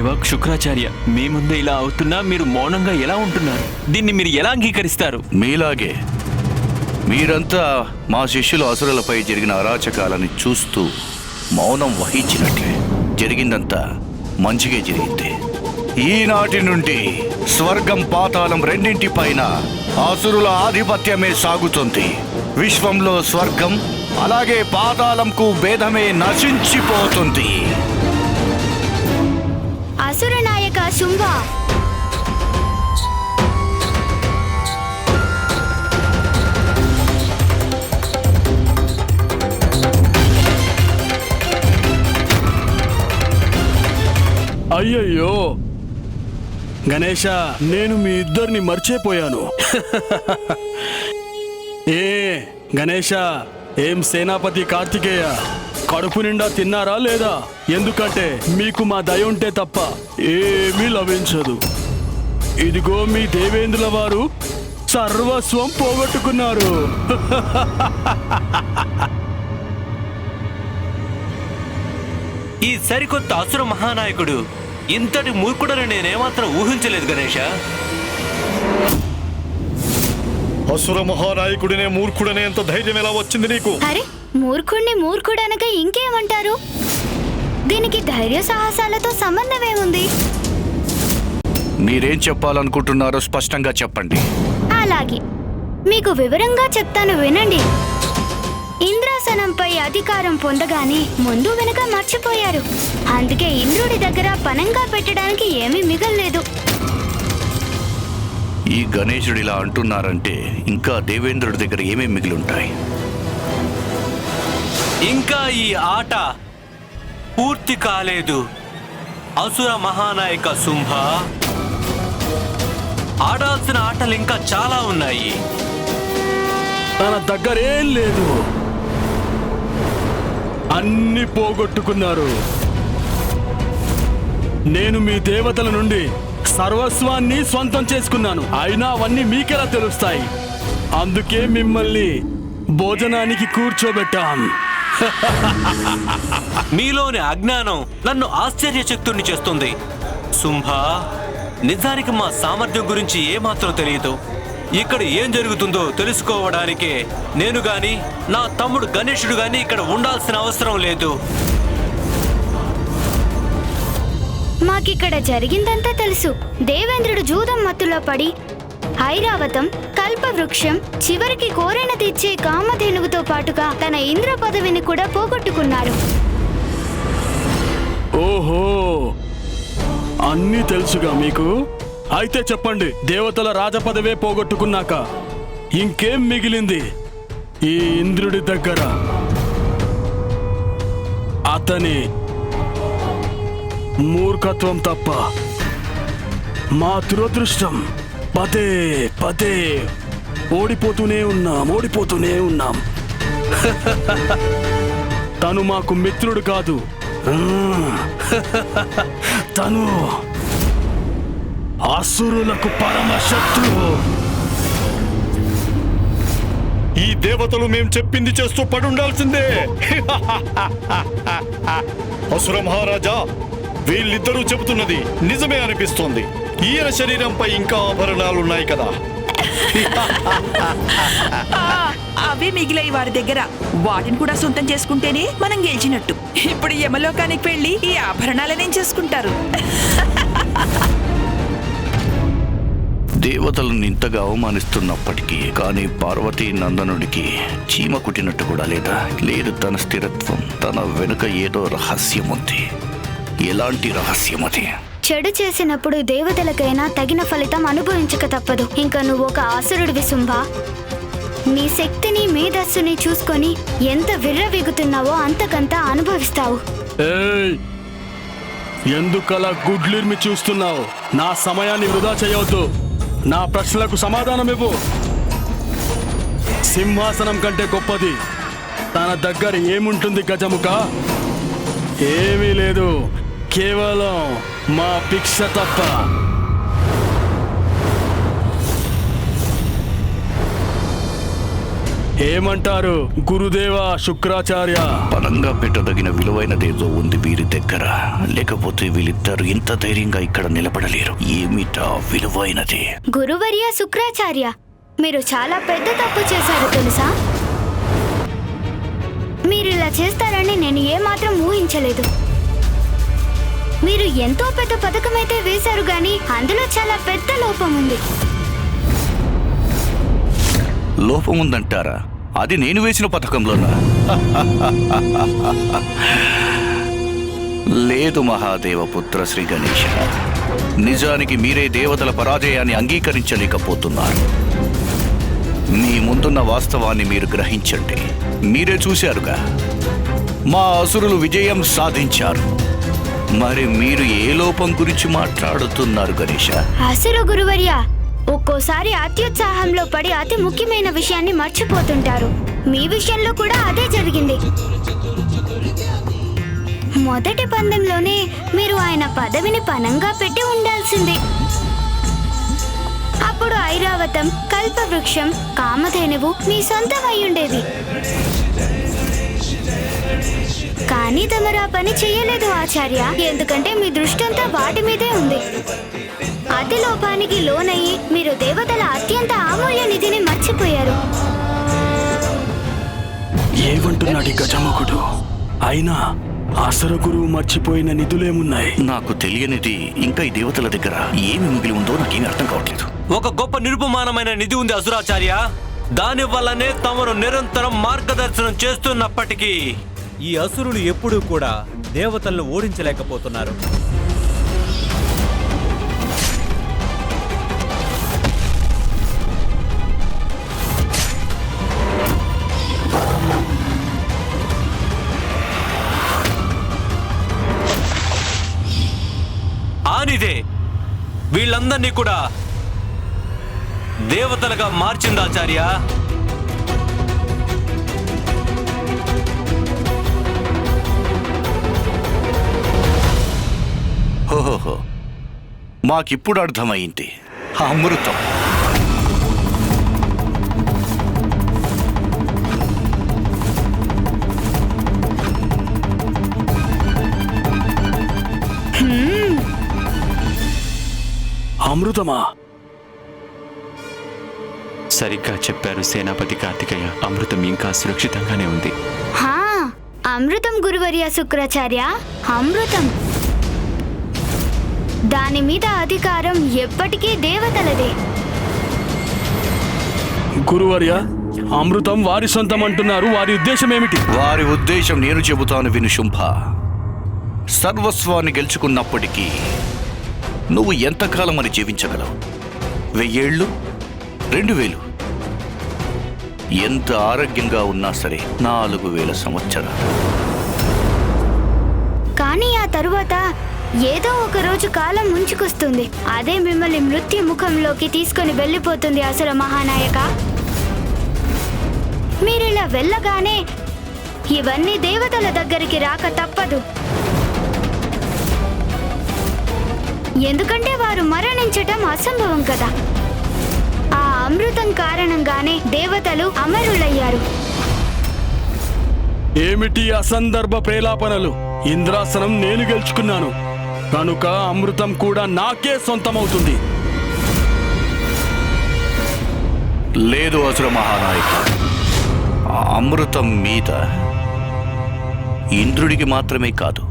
గురుదేవ శుక్రాచార్య మీ ముందే ఇలా అవుతున్నా మీరు మౌనంగా ఎలా ఉంటున్నారు? దీన్ని మీరు ఎలా అంగీకరిస్తారు? మీలాగే మీరంతా మా శిష్యుల అసురులపై జరిగిన అరాచకాలని చూస్తూ మౌనం వహించినట్లే జరిగిందంతా మంచిగా జరిగింది. ఈనాటి నుండి స్వర్గం పాతాళం రెండింటి పైన అసురుల ఆధిపత్యమే సాగుతుంది. విశ్వంలో స్వర్గం అలాగే పాతాళంకు భేదమే నశించిపోతుంది. అసుర నాయక శుంభ అయ్యయ్యో గణేష నేను మీ ఇద్దరిని మర్చిపోయాను ఏ గణేష ఏం సేనాపతి కార్తికేయ కడుపు నిండా తిన్నారా లేదా? ఎందుకంటే మీకు మా దయ ఉంటే తప్ప ఏమీ లభించదు. ఇదిగో మీ దేవేంద్రుల వారు సర్వస్వం పోగొట్టుకున్నారు. ఈ సరికొత్త అసుర మహానాయకుడు ఇంతటి మూర్ఖుడని నేనేమాత్రం ఊహించలేదు గణేష. అసుర మహానాయకుడినే మూర్ఖుడనే ఎంత ధైర్యం ఎలా వచ్చింది నీకు? అరే మూర్ఖుణ్ణి మూర్ఖుడనక ఇంకేమంటారు? దీనికి ధైర్య సాహసాలతో సంబంధమేముంది మీరేం చెప్పాలనుకుంటున్నారో స్పష్టంగా చెప్పండి. అలాగే. మీకు వివరంగా చెప్తాను వినండి. ఇంద్రాసనంపై అధికారం పొందగానే ముందు వెనక మర్చిపోయారు. అందుకే ఇంద్రుడి దగ్గర పనంగా పెట్టడానికి ఏమీ మిగల్లేదు. ఈ గణేశుడు ఇలా అంటున్నారంటే ఇంకా దేవేంద్రుడి దగ్గర ఏమేమి మిగిలి ఉంటాయి ఇంకా ఈ ఆట పూర్తి కాలేదు. అసుర మహానాయక శుంభ ఆడాల్సిన ఆటలు ఇంకా చాలా ఉన్నాయి. తన దగ్గరేం లేదు. అన్ని పోగొట్టుకున్నారు. నేను మీ దేవతల నుండి సర్వస్వాన్ని సొంతం చేసుకున్నాను. అయినా అవన్నీ మీకెలా తెలుస్తాయి? అందుకే మిమ్మల్ని భోజనానికి కూర్చోబెట్టాం. మీలోని అజ్ఞానం నన్ను ఆశ్చర్యచక్తుణ్ణి చేస్తుంది. శుంభా నిజానికి మా సామర్థ్యం గురించి ఏమాత్రం తెలియదు. ఇక్కడ ఏం జరుగుతుందో తెలుసుకోవడానికే నేను గాని నా తమ్ముడు గణేషుడు గాని ఇక్కడ ఉండాల్సిన అవసరం లేదు. మాకిక్కడ జరిగిందంతా తెలుసు. దేవేంద్రుడు జూదం మత్తులో పడి ఐరావతం వృక్షం చివరికి కోరిన తెచ్చే కామధేనువుతో పాటుగా తన ఇంద్ర పదవిని కూడా పోగొట్టుకున్నాడు ఓహో! అన్నీ తెలుసుగా మీకు? అయితే చెప్పండి దేవతల రాజపదవే పోగొట్టుకున్నాక ఇంకేం మిగిలింది ఈ ఇంద్రుడి దగ్గర? అతని మూర్ఖత్వం తప్ప మా దురదృష్టం పదే పదే ఓడిపోతూనే ఉన్నాం ఓడిపోతూనే ఉన్నాం. తను మాకు మిత్రుడు కాదు. తను అసురులకు పరమ శత్రువు. ఈ దేవతలు మేం చెప్పింది చేస్తూ పడుండాల్సిందే. అసుర మహారాజా వీళ్ళిద్దరూ చెబుతున్నది నిజమే అనిపిస్తోంది. ఈయన శరీరంపై ఇంకా ఆభరణాలున్నాయి కదా. అవే మిగిలాయి వారి దగ్గర. వాటిని కూడా సొంతం చేసుకుంటేనే మనం గెలిచినట్టు. ఇప్పుడు యమలోకానికి వెళ్ళి ఈ ఆభరణాలనేం చేసుకుంటారు? దేవతలను ఇంతగా అవమానిస్తున్నప్పటికీ కానీ పార్వతీ నందనుడికి చీమ కుట్టినట్టు కూడా లేదా? లేదు తన స్థిరత్వం తన వెనుక ఏదో రహస్యం ఉంది ఎలాంటి రహస్యం అది చెడు చేసినప్పుడు దేవతలకైనా తగిన ఫలితం అనుభవించక తప్పదు. ఇంకా నువ్వు ఒక ఆసురుడివి శుంభ నీ శక్తిని మేధస్సుని చూసుకొని ఎంత విర్రవీగుతున్నావో అంతకంత అనుభవిస్తావు. ఏయ్! ఎందుకలా గుడ్లిర్మి చూస్తున్నావు? నా సమయాన్ని వృధా చేయవద్దు. నా ప్రశ్నలకు సమాధానం ఇవ్వు సింహాసనం కంటే గొప్పది. తన దగ్గర ఏముంటుంది గజముక? ఏమీ లేదు. కేవలం మా భిక్ష తప్ప. ఏమంటారు గురుదేవ శుక్రాచార్య? బలంగా పెట్టదగిన విలువైనదేదో ఉంది వీరి దగ్గర. లేకపోతే వీళ్ళిద్దరు ఇంత ధైర్యంగా ఇక్కడ నిలబడలేరు. ఏమిటా విలువైనది? గురువర్య శుక్రాచార్య మీరు చాలా పెద్ద తప్పు చేశారు తెలుసా? మీరు ఇలా చేస్తారని నేను ఏమాత్రం ఊహించలేదు. మీరు ఎంతో పెద్ద పథకం అయితే వేశారు గాని అందులో చాలా పెద్ద లోపం ఉంది. లోపం ఉందంటారా? అది నేను వేసిన పథకంలోనా? లేదు మహాదేవ పుత్ర శ్రీ గణేష. నిజానికి మీరే దేవతల పరాజయాన్ని అంగీకరించలేకపోతున్నారు. మీ ముందున్న వాస్తవాన్ని మీరు గ్రహించండి. మీరే చూశారుగా. మా అసురులు విజయం సాధించారు. మరి మీరు ఏ లోపం గురించి మాట్లాడుతున్నారు గణేష? అసలు గురువర్య ఒక్కోసారి అత్యుత్సాహంలో పడి అతి ముఖ్యమైన విషయాన్ని మర్చిపోతుంటారు. మీ విషయంలో కూడా అదే జరిగింది. మొదటి పందెంలోనే మీరు ఆయన పదవిని పనంగా పెట్టి ఉండాల్సింది. అప్పుడు ఐరావతం కల్పవృక్షం కామధేనువు మీ సొంతం ఉండేవి. కానీ తమరు ఆ పని చేయలేదు ఆచార్య. ఎందుకంటే మీ దృష్టి అంతా వాటి మీదే ఉంది. అతి లోపానికి లోనయ్యి మీరు దేవతల అత్యంత అమూల్య నిధిని మర్చిపోయారు. ఏమంటున్నాడు గజముఖుడు? అయినా అసర గురువు మర్చిపోయిన నిధులేమున్నాయి? నాకు తెలియనిది ఇంకా ఈ దేవతల దగ్గర ఏమి మిగిలి ఉందో నాకేమీ అర్థం కావట్లేదు. ఒక గొప్ప నిరుపమానమైన నిధి ఉంది అసురాచార్య. దాని వల్లనే తమను నిరంతరం మార్గదర్శనం చేస్తున్నప్పటికీ ఈ అసురులు ఎప్పుడూ కూడా దేవతలను ఓడించలేకపోతున్నారు. ఆనిదే వీళ్ళందరినీ కూడా దేవతలుగా మార్చిందాచార్య? ఓహోహో మాకిప్పుడు అర్థమైంది. అమృతం. అమృతమా? సరిగ్గా చెప్పారు సేనాపతి కార్తికేయ. అమృతం ఇంకా సురక్షితంగానే ఉంది. హా అమృతం గురువర్య శుక్రాచార్య అమృతం. దాని మీద అధికారం ఎప్పటికీ దేవతలదే. గురువర్య అమృతం వారి సొంతం అంటున్నారు. వారి ఉద్దేశం ఏమిటి? వారి ఉద్దేశం నేను చెబుతాను విను శుంభ. సర్వస్వాన్ని గెలుచుకున్నప్పటికీ నువ్వు ఎంతకాలం అని జీవించగలవు? వెయ్యేళ్ళు? రెండు వేలు ఎంత ఆరోగ్యంగా ఉన్నా సరే నాలుగు వేల సంవత్సరాలు. కానీ ఆ తరువాత ఏదో ఒక రోజు కాలం ముంచుకొస్తుంది. అదే మిమ్మల్ని మృత్యు ముఖంలోకి తీసుకొని వెళ్ళిపోతుంది అసలు మహానాయక. మీరిలా వెళ్ళగానే ఇవన్నీ దేవతల దగ్గరికి రాక తప్పదు. ఎందుకంటే వారు మరణించటం అసంభవం కదా. ఆ అమృతం కారణంగానే దేవతలు అమరులయ్యారు. ఏమిటి అసందర్భ ప్రేలాపనలు? ఇంద్రాసనం నేను గెలుచుకున్నాను. కనుక అమృతం కూడా నాకే సొంతమవుతుంది. లేదు అసుర మహానాయక. ఆ అమృతం మీద ఇంద్రుడికి మాత్రమే కాదు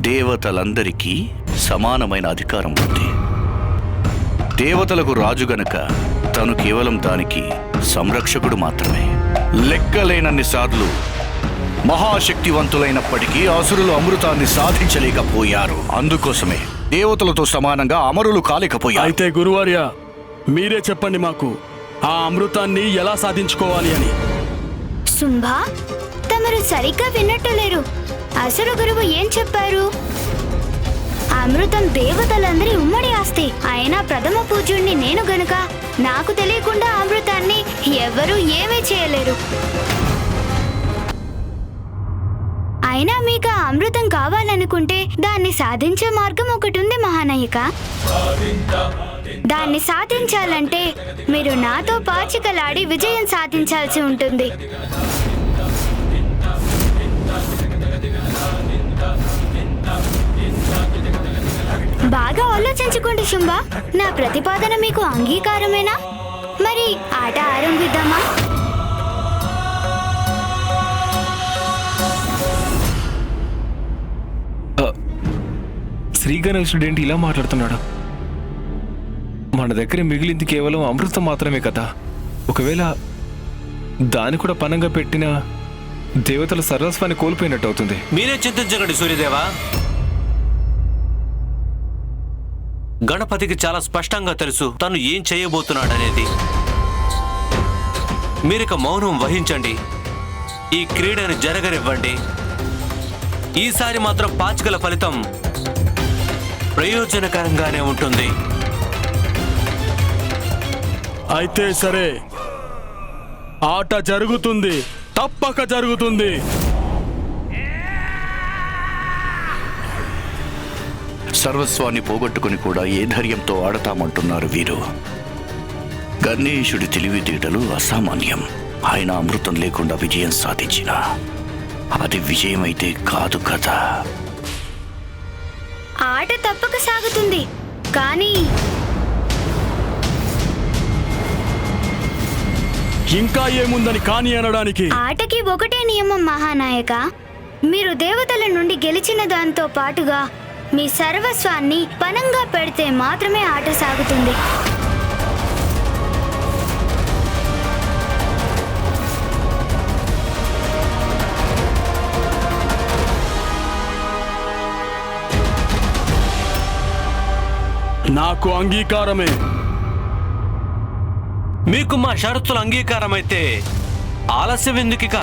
దేవతలందరికీ సమానమైన అధికారం ఉంది. దేవతలకు రాజు గనక తను కేవలం దానికి సంరక్షకుడు మాత్రమే. లెక్కలేనన్ని సార్లు మహాశక్తివంతులైనప్పటికీ అసురులు అమృతాన్ని సాధించలేకపోయారు. అందుకోసమే దేవతలతో సమానంగా అమరులు కాలేకపోయారు. అయితే గురువర్య మీరే చెప్పండి మాకు ఆ అమృతాన్ని ఎలా సాధించుకోవాలి అని. శుంభ తమరు సరిగ్గా విన్నట్టు లేరు. అసురు గురువు ఏం చెప్పారు? అమృతం దేవతలందరి ఉమ్మడి ఆస్తి. అయినా ప్రథమ పూజ్యుణ్ణి నేను గనుక నాకు తెలియకుండా అమృతాన్ని ఎవరూ ఏమీ చేయలేరు. అయినా మీకు అమృతం కావాలనుకుంటే దాన్ని సాధించే మార్గం ఒకటి ఉంది మహానాయిక. దాన్ని సాధించాలంటే మీరు నాతో పాచికలాడి విజయం సాధించాల్సి ఉంటుంది. బాగా ఆలోచించుకోండి శుంభ. నా ప్రతిపాదన మీకు అంగీకారమేనా? మరి ఆట ఆరంభిద్దామా? శ్రీ గణేశుడు ఏంటి ఇలా మాట్లాడుతున్నాడు? మన దగ్గర మిగిలింది కేవలం అమృతం మాత్రమే కదా. ఒకవేళ దాన్ని కూడా పనంగా పెట్టిన దేవతల సర్వస్వాన్ని కోల్పోయినట్టు అవుతుంది. మీరే చింతించకండి సూర్యదేవా. గణపతికి చాలా స్పష్టంగా తెలుసు తను ఏం చేయబోతున్నాడనేది. మీరిక మౌనం వహించండి. ఈ క్రీడను జరగనివ్వండి. ఈసారి మాత్రం పాచికల ఫలితం ప్రయోజనకరంగానే ఉంటుంది. అయితే సరే. ఆట జరుగుతుంది. తప్పక జరుగుతుంది. సర్వస్వాన్ని పోగొట్టుకుని కూడా ఏ ధైర్యంతో ఆడతామంటున్నారు వీరు? గణేశుడి తెలివితేటలు అసామాన్యం. ఆయన అమృతం లేకుండా విజయం సాధించిన. అది విజయమైతే కాదు కదా. ఆట తప్పక సాగుతుంది. కానీ ఇంకా ఏముందని కాని అనడానికి? ఆటకి ఒకటే నియమం మహానాయక. మీరు దేవతల నుండి గెలిచిన దాంతో పాటుగా మీ సర్వస్వాన్ని పనంగా పెడితే మాత్రమే ఆట సాగుతుంది. నాకు అంగీకారమే. మీకు మా షరతుల అంగీకారం అయితే ఆలస్యం ఎందుకిక?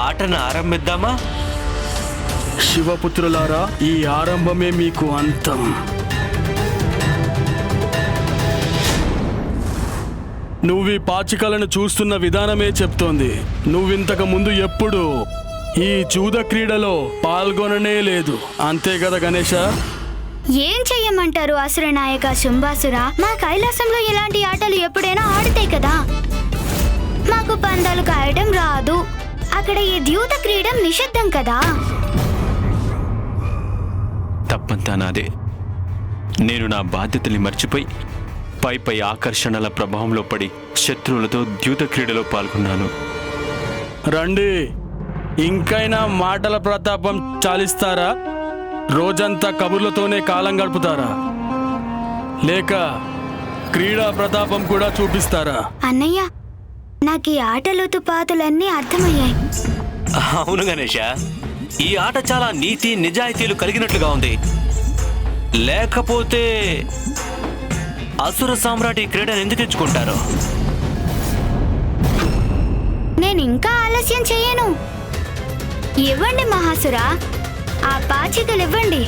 ఆటను ఆరంభిద్దామా? శివపుత్రులారా ఈ ఆరంభమే మీకు అంతం. నువ్వు ఈ పాచికలను చూస్తున్న విధానమే చెప్తోంది. నువ్వింతకు ముందు ఎప్పుడు ఈ జూద క్రీడలో పాల్గొననే లేదు. అంతే కదా గణేష ఏం చెయ్యమంటారు అసుర నాయక శుంభాసుర? మా కైలాసంలో ఇలాంటి ఆటలు ఎప్పుడైనా ఆడితే కదా? మాకు పందాలు కాయటం రాదు. అక్కడ ఈ ద్యూత క్రీడ నిషిద్ధం కదా? తప్పంతా నాదే. నేను నా బాధ్యతల్ని మర్చిపోయి పై పై ఆకర్షణల ప్రభావంలో పడి శత్రువులతో ద్యూత క్రీడలో పాల్గొన్నాను. రండి. ఇంకైనా మాటల ప్రతాపం చాలిస్తారా? రోజంతా కబుర్లతోనే కాలం గడుపుతారా? లేక క్రీడా ప్రతాపం కూడా చూపిస్తారా? అన్నయ్య నాకు ఈ ఆటలోతు పాతులన్నీ అర్థమయ్యాయి. అవును గణేష. ఈ ఆట చాలా నీతి నిజాయితీలు కలిగినట్లుగా ఉంది. లేకపోతే అసుర సామ్రాట్ ఈ క్రీడను ఎందుకు ఎంచుకుంటారు? నేను ఇంకా ఆలస్యం చేయను ఇవ్వండి మహాసురా. ఆ పాచికలు ఇవ్వండి.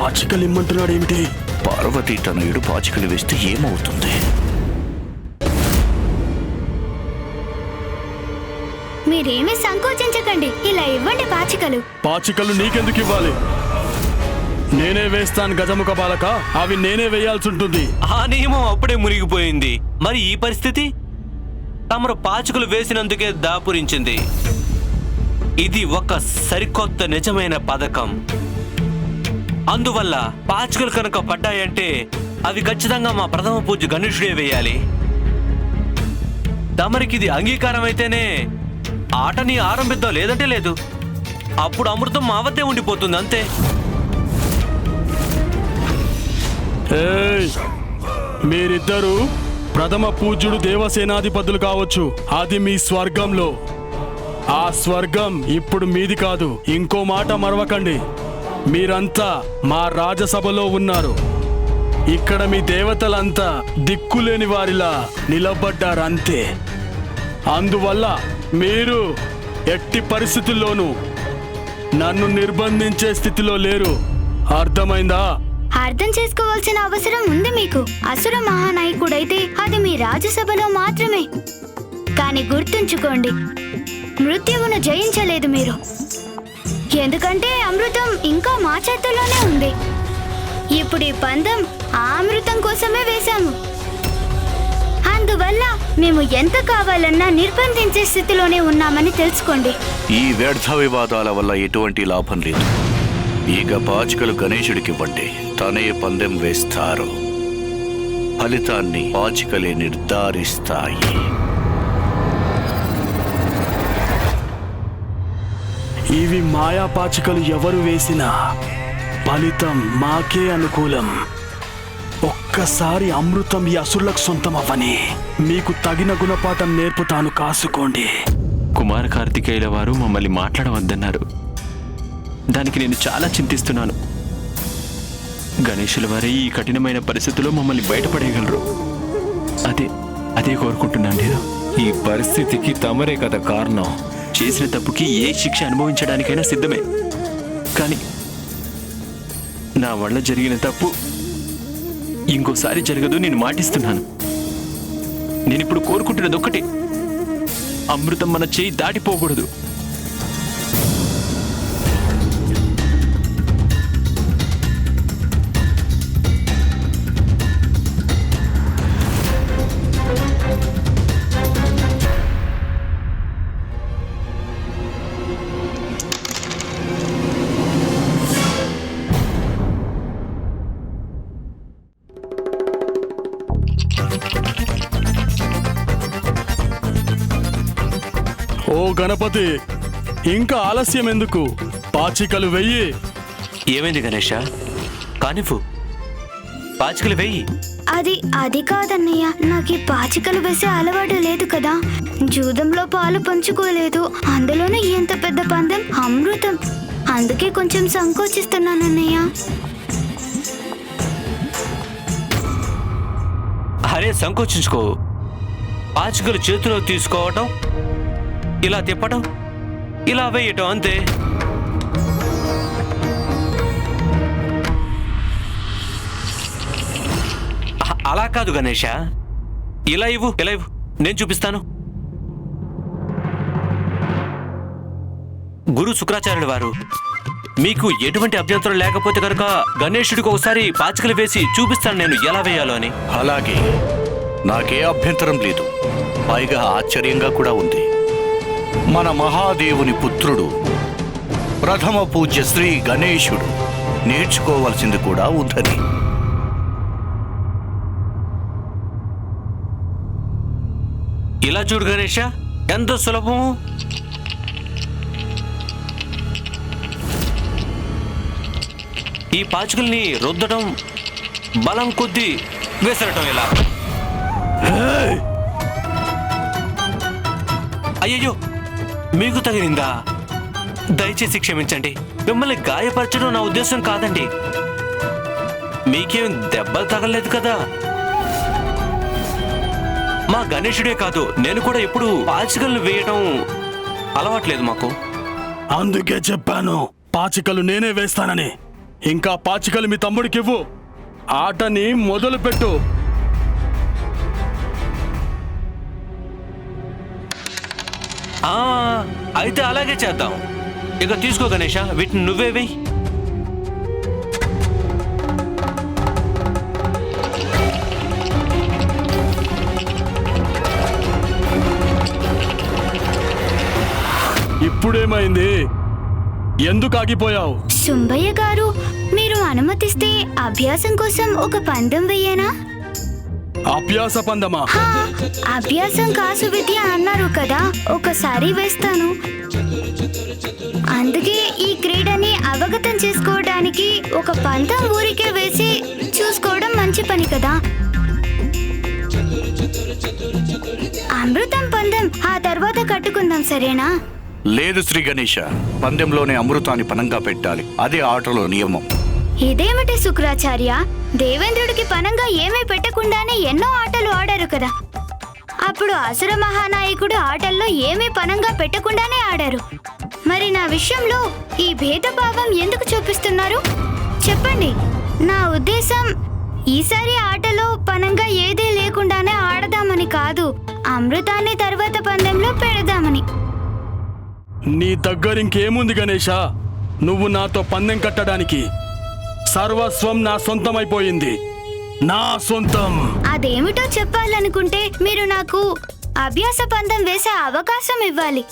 పాచికలు ఇమ్మంటున్నాడు ఏమిటి పార్వతీ తనయుడు పాచికలు వేస్తే ఏమవుతుంది? మీరేమీ సంకోచించకండి. ఇలా ఇవ్వండి పాచికలు. పాచికలు నీకెందుకు ఇవ్వాలి? నేనే వేస్తాను గజముఖ బాలక అవి నేనే వేయాల్సి ఉంటుంది. ఆ నియమం అప్పుడే మునిగిపోయింది. మరి ఈ పరిస్థితి? తమరు పాచికలు వేసినందుకే దాపురించింది. ఇది ఒక సరికొత్త నిజమైన పథకం. అందువల్ల పాచికలు కనుక పడ్డాయంటే అవి ఖచ్చితంగా మా ప్రథమ పూజ గణేషుడే వేయాలి. తమరికి ఇది అంగీకారం అయితేనే ఆటని ఆరంభిద్దాం లేదంటే లేదు. అప్పుడు అమృతం మా వద్దే ఉండిపోతుంది అంతే. మీరిద్దరూ ప్రథమ పూజ్యుడు దేవసేనాధిపతులు కావచ్చు. అది మీ స్వర్గంలో. ఆ స్వర్గం ఇప్పుడు మీది కాదు. ఇంకో మాట మరవకండి. మీరంతా మా రాజసభలో ఉన్నారు. ఇక్కడ మీ దేవతలంతా దిక్కులేని వారిలా నిలబడ్డారంతే. అందువల్ల మీరు ఎట్టి పరిస్థితుల్లోనూ నన్ను నిర్బంధించే స్థితిలో లేరు. అర్థమైందా? అర్థం చేసుకోవాల్సిన అవసరం ఉంది మీకు. అసుర మహానాయకుడైతే అది మీ రాజ్యసభలో మాత్రమే. కానీ గుర్తుంచుకోండి మృత్యువును జయించలేదు మీరు. ఎందుకంటే అమృతం ఇంకా మా చేతుల్లోనే ఉంది. ఇప్పుడు ఈ పందం ఆ అమృతం కోసమే వేశాము. అందువల్ల మేము ఎంత కావాలన్నా నిర్బంధించే స్థితిలోనే ఉన్నామని తెలుసుకోండి. ఈ వ్యర్థ వివాదాల వల్ల ఎటువంటి లాభం లేదు. ఇక పాచికలు గణేశుడికి ఇవ్వండి. తనే పందెం వేస్తారు. ఫలితాన్ని పాచికలే నిర్ధారిస్తాయి. ఇవి మాయా పాచికలు ఎవరు వేసినా ఫలితం మాకే అనుకూలం. ఒక్కసారి అమృతం ఈ అసురులకు సొంతం అవ్వని మీకు తగిన గుణపాఠం నేర్పుతాను కాసుకోండి. కుమార కార్తికేయుల వారు మమ్మల్ని మాట్లాడవద్దన్నారు. దానికి నేను చాలా చింతిస్తున్నాను. గణేషుల వారే ఈ కఠినమైన పరిస్థితుల్లో మమ్మల్ని బయటపడేయగలరు. అదే అదే కోరుకుంటున్నాను నేను ఈ పరిస్థితికి తమరే కదా కారణం. చేసిన తప్పుకి ఏ శిక్ష అనుభవించడానికైనా సిద్ధమే. కానీ నా వల్ల జరిగిన తప్పు ఇంకోసారి జరగదు నేను మాటిస్తున్నాను. నేను ఇప్పుడు కోరుకుంటున్నది ఒక్కటే. అమృతం మన చేయి దాటిపోకూడదు. గణపతి. ఇంకా ఆలస్యం ఎందుకు? పాచికలు వెయ్యి. ఏమైంది గణేష? కానివ్వు. పాచికలు వెయ్యి. అది అది కాదన్నయ్య. నాకు ఈ పాచికలు వేసే అలవాటు లేదు కదా. జూదంలో పాలు పంచుకోలేదు. అందులోనూ ఎంత పెద్ద పందెం? అమృతం. అందుకే కొంచెం సంకోచిస్తున్నానన్నయ్య. అరే సంకోచించుకో. పాచికలు చేతిలో తీసుకోవటం ఇలా తిప్పటం ఇలా వేయటం అంతే. అలా కాదు గణేష. ఇలా ఇవ్వు ఇలా ఇవ్వు. నేను చూపిస్తాను. గురు శుక్రాచార్యుడు వారు మీకు ఎటువంటి అభ్యంతరం లేకపోతే కనుక గణేషుడికి ఒకసారి పాచికలు వేసి చూపిస్తాను నేను ఎలా వేయాలో అని. అలాగే. నాకే అభ్యంతరం లేదు. పైగా ఆశ్చర్యంగా కూడా ఉంది. మన మహాదేవుని పుత్రుడు. ప్రథమ పూజ్య శ్రీ గణేశుడు. నేర్చుకోవాల్సింది కూడా ఉందని ఇలా చూడు గణేష ఎంత సులభము? ఈ పాచికల్ని రుద్దడం బలం కొద్దీ వేసరటం ఇలా అయ్యయ్యో! మీకు తగిలిందా? దయచేసి క్షమించండి. మిమ్మల్ని గాయపరచడం నా ఉద్దేశం కాదండి. మీకేం దెబ్బలు తగలేదు కదా? మా గణేషుడే కాదు నేను కూడా ఎప్పుడు పాచికలు వేయడం అలవాట్లేదు మాకు. అందుకే చెప్పాను పాచికలు నేనే వేస్తానని. ఇంకా పాచికలు మీ తమ్ముడికివ్వు. ఆటని మొదలు అయితే అలాగే చేద్దాం. ఇక తీసుకో గణేష వీటిని నువ్వే వెయ్యి ఇప్పుడేమైంది? ఎందుకు ఆగిపోయావు? శుంభయ్య గారు మీరు అనుమతిస్తే అభ్యాసం కోసం ఒక పందెం వెయ్యేనా అభ్యాస పందమా? హా, అభ్యాసం కాసు విద్య అన్నారు కదా ఒకసారి వేస్తాను. అందుకే ఈ క్రీడని అవగతం చేసుకోవడానికి ఒక పందెం ఊరికే వేసి చూసుకోవడం మంచి పని కదా. అమృతం పందెం ఆ తర్వాత కట్టుకుందాం సరేనా? లేదు శ్రీ గణేష పందెంలోనే అమృతాన్ని పనంగా పెట్టాలి. అదే ఆటలో నియమం. ఇదేమిటి శుక్రాచార్య? దేవేంద్రుడికి పనంగా ఏమీ పెట్టకుండానే ఎన్నో ఆటలు ఆడారు కదా. అప్పుడు అసుర మహానాయకుడు ఆటల్లో ఏమీ పనంగా పెట్టకుండానే ఆడారు. మరి నా విషయంలో ఈ భేదభావం ఎందుకు చూపిస్తున్నారు? చెప్పండి. నా ఉద్దేశం ఈసారి ఆటలో పనంగా ఏదీ లేకుండానే ఆడదామని కాదు అమృతాన్ని తర్వాత పందెంలో పెడదామని. నీ దగ్గర ఇంకేముంది నువ్వు నాతో పందెం కట్టడానికి. సర్వస్వం నా సొంతమైపోయింది. నా సొంతం. అదేమిటో చెప్పాలనుకుంటే మీరు నాకు అభ్యాస పందం వేసే అవకాశం ఇవ్వాలి.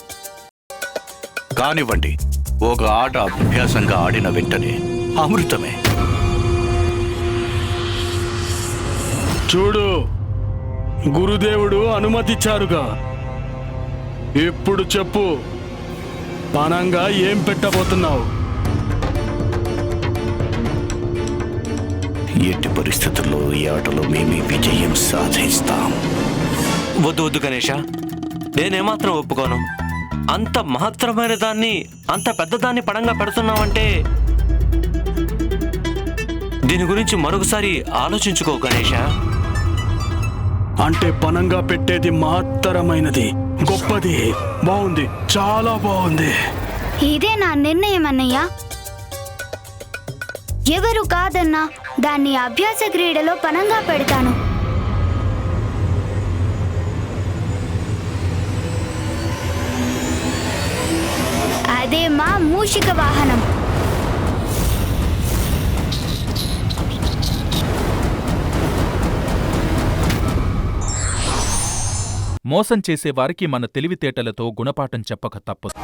కానివ్వండి ఒక ఆట అభ్యాసంగా ఆడిన వెంటనే అమృతమే. చూడు గురుదేవుడు అనుమతిచ్చారుగా. ఇప్పుడు చెప్పు పనంగా ఏం పెట్టబోతున్నావు? ఎట్టి పరిస్థితుల్లో ఈ ఆటలో మేమే విజయం సాధిస్తాం. వద్దు వద్దు గణేష. నేనేమాత్రం ఒప్పుకోను. అంత మహత్తరమైన దాన్ని అంత పెద్ద దాన్ని పడంగా పెడుతున్నావంటే దీని గురించి మరొకసారి ఆలోచించుకో గణేష. అంటే పనంగా పెట్టేది మహత్తరమైనది గొప్పది బాగుంది చాలా బాగుంది. ఇదే నా నిర్ణయం అన్నయ్య. ఎవరు కాదన్నా దాన్ని అభ్యాస క్రీడలో పనంగా పెడతాను. అదే మా మూషిక వాహనం. మోసం చేసేవారికి మన తెలివితేటలతో గుణపాఠం చెప్పక తప్పదు